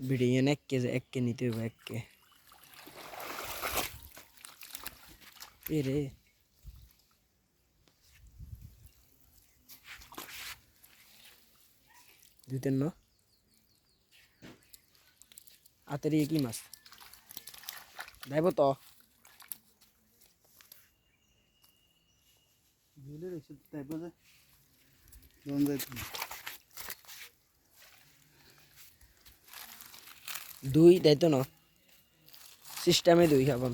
বিড়িয়ে এক কে এক কে নিতে হবে এক। কে এ রে দুই তিন ন? হাতের ইয়ে কি মাছ? দেব তো। তারপর যে দুই তাই তো না? সিস্টেমে দুই খাবান